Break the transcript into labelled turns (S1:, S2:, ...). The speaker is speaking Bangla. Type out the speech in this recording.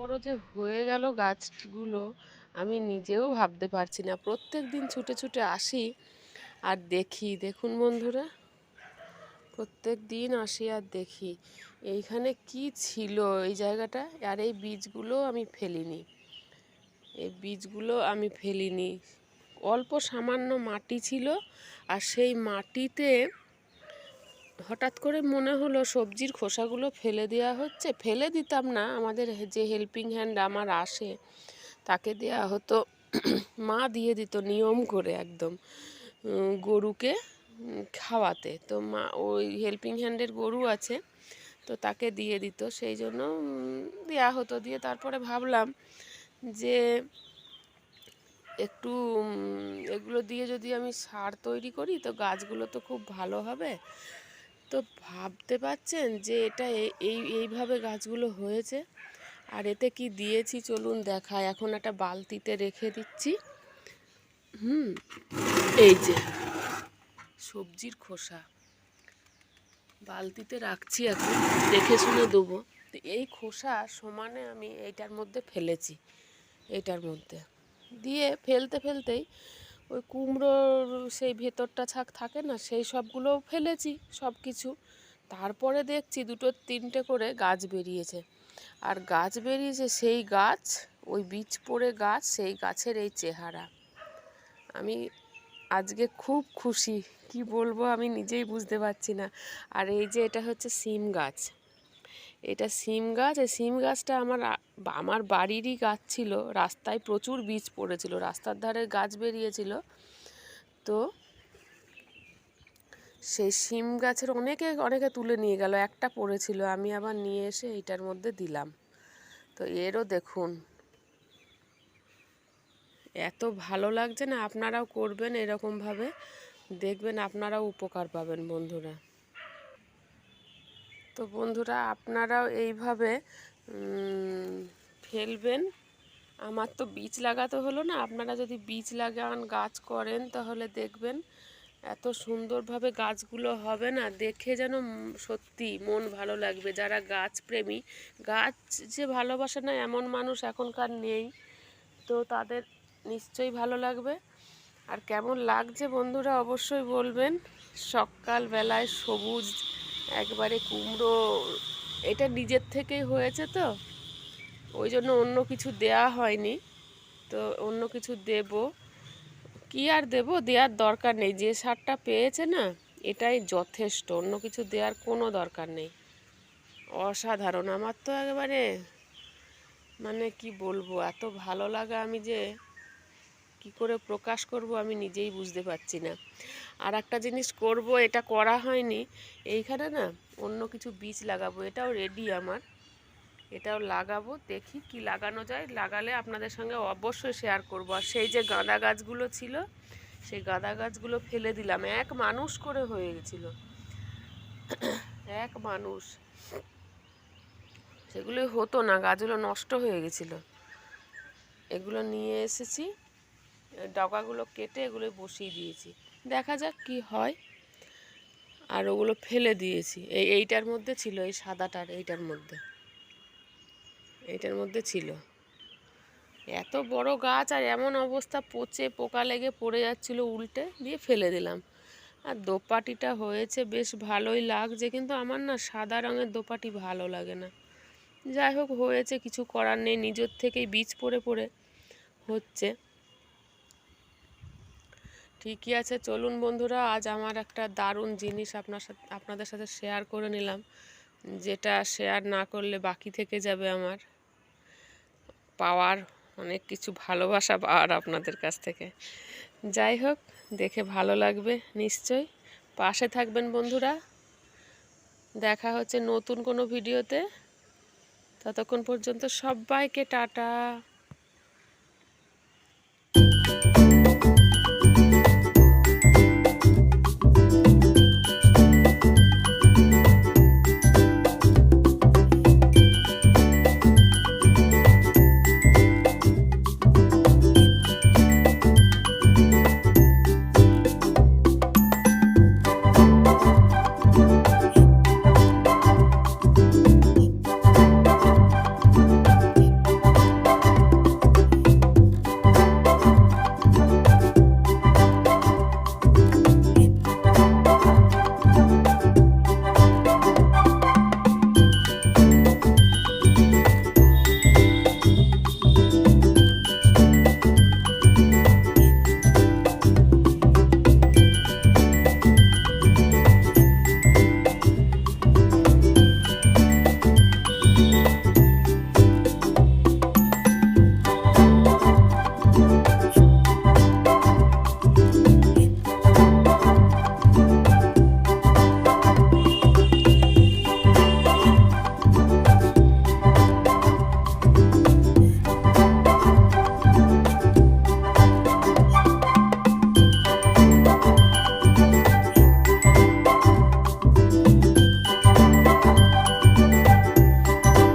S1: বড় যে হয়ে গেল গাছগুলো, আমি নিজেও ভাবতে পারছি না। প্রত্যেক দিন ছুটে ছুটে আসি আর দেখি। দেখুন বন্ধুরা, প্রত্যেক দিন আসি আর দেখি এইখানে কি ছিল এই জায়গাটা আর এই বীজগুলো আমি ফেলিনি। এই বীজগুলো আমি ফেলিনি। অল্প সামান্য মাটি ছিল আর সেই মাটিতে হঠাৎ করে মনে হলো সবজির খোসাগুলো ফেলে দেওয়া হচ্ছে। ফেলে দিতাম না, আমাদের যে হেল্পিং হ্যান্ড আমার আসে, তাকে দেওয়া হতো। মা দিয়ে দিত নিয়ম করে একদম গরুকে খাওয়াতে। তো মা, ওই হেল্পিং হ্যান্ডের গরু আছে, তো তাকে দিয়ে দিত। সেই জন্য দেওয়া হতো। দিয়ে তারপরে ভাবলাম যে, একটু এগুলো দিয়ে যদি আমি সার তৈরি করি, তো গাছগুলো তো খুব ভালো হবে। তো ভাবতে পারছেন যে এটা এই, এইভাবে গাছগুলো হয়েছে? আর এতে কি দিয়েছি? চলুন দেখায় এখন একটা বালতিতে রেখে দিচ্ছি। হুম, এই যে সবজির খোসা। বালতিতে রাখছি এখন, দেখে শুনে দেবো। এই খোসা সমানে আমি এইটার মধ্যে ফেলেছি, এইটার মধ্যে। দিয়ে ফেলতে ফেলতেই ওই কুমড়োর সেই ভেতরটা ছাক থাকে না, সেই সবগুলোও ফেলেছি সব কিছু তারপরে দেখছি দুটো তিনটে করে গাছ বেরিয়েছে। আর গাছ বেরিয়েছে সেই গাছ, ওই বীজ পড়ে গাছ, সেই গাছের এই চেহারা। আমি আজকে খুব খুশি, কি বলব আমি নিজেই বুঝতে পারছি না। আর এই যে এটা হচ্ছে সিম গাছ। এটা সিম গাছ, এই সিম গাছটা আমার আমার বাড়িরই গাছ ছিল। রাস্তায় প্রচুর বীজ পড়েছিল, রাস্তার ধারে গাছ বেরিয়েছিল। তো সেই সিম গাছের অনেকে অনেকে তুলে নিয়ে গেল, একটা পড়েছিল, আমি আবার নিয়ে এসে এইটার মধ্যে দিলাম। তো এরও দেখুন, এত ভালো লাগছে না, আপনারাও করবেন এরকমভাবে, দেখবেন আপনারাও উপকার পাবেন বন্ধুরা। তো বন্ধুরা, আপনারাও এইভাবে ফেলবেন। আমার তো বীজ লাগাতে হলো না। আপনারা যদি বীজ লাগান, গাছ করেন, তাহলে দেখবেন এত সুন্দরভাবে গাছগুলো হবে না। দেখে যেন সত্যি মন ভালো লাগবে। যারা গাছ প্রেমী, গাছ যে ভালোবাসে না, এমন মানুষ এখনকার নেই। তো তাদের নিশ্চয়ই ভালো লাগবে। আর কেমন লাগছে বন্ধুরা, অবশ্যই বলবেন। সকালবেলায় সবুজ একবারে কুমড়ো, এটা নিজের থেকেই হয়েছে তো। ওই জন্য অন্য কিছু দেয়া হয়নি। তো অন্য কিছু দেব। কি আর দেব? দেওয়ার দরকার নেই। যে সারটা পেয়েছে না, এটাই যথেষ্ট। অন্য কিছু দেওয়ার কোনো দরকার নেই। অসাধারণ। আমার তো একেবারে মানে কি বলব, এত ভালো লাগা আমি যে কি করে প্রকাশ করব আমি নিজেই বুঝতে পারছি না। আর একটা জিনিস করব, এটা করা হয়নি। এইখানে না অন্য কিছু বীজ লাগাবো, এটাও রেডি আমার। এটাও লাগাবো, দেখি কি লাগানো যায়। লাগালে আপনাদের সঙ্গে অবশ্যই শেয়ার করব। আর সেই যে গাঁদা গাছগুলো ছিল, সেই গাঁদা গাছগুলো ফেলে দিলাম। এক মানুষ করে হয়ে গেছিল। এক মানুষ। সেগুলো হতো না, গাছগুলো নষ্ট হয়ে গেছিল। এগুলো নিয়ে এসেছি। ডগাগুলো কেটে এগুলো বসিয়ে দিয়েছি। দেখা যাক কি হয়। আর ওগুলো ফেলে দিয়েছি। এই এইটার মধ্যে ছিল, এই সাদাটার এইটার মধ্যে। এইটার মধ্যে ছিল। এত বড় গাছ আর এমন অবস্থা, পচে পোকা লেগে পড়ে যাচ্ছিল উল্টে, দিয়ে ফেলে দিলাম। আর দোপাটিটা হয়েছে বেশ ভালোই লাগছে, কিন্তু আমার না সাদা রঙের দোপাটি ভালো লাগে না। যাই হোক, হয়েছে, কিছু করার নেই, নিজের থেকেই বীজ পড়ে পড়ে হচ্ছে। ঠিকই আছে। চলুন বন্ধুরা, আজ আমার একটা দারুণ জিনিস আপনার সাথে, আপনাদের সাথে শেয়ার করে নিলাম। যেটা শেয়ার না করলে বাকি থেকে যাবে আমার। পাওয়ার, অনেক কিছু ভালোবাসা পাওয়ার আপনাদের কাছ থেকে। যাই হোক, দেখে ভালো লাগবে নিশ্চয়ই। পাশে থাকবেন বন্ধুরা। দেখা হচ্ছে নতুন কোনো ভিডিওতে। ততক্ষণ পর্যন্ত সবাইকে টাটা।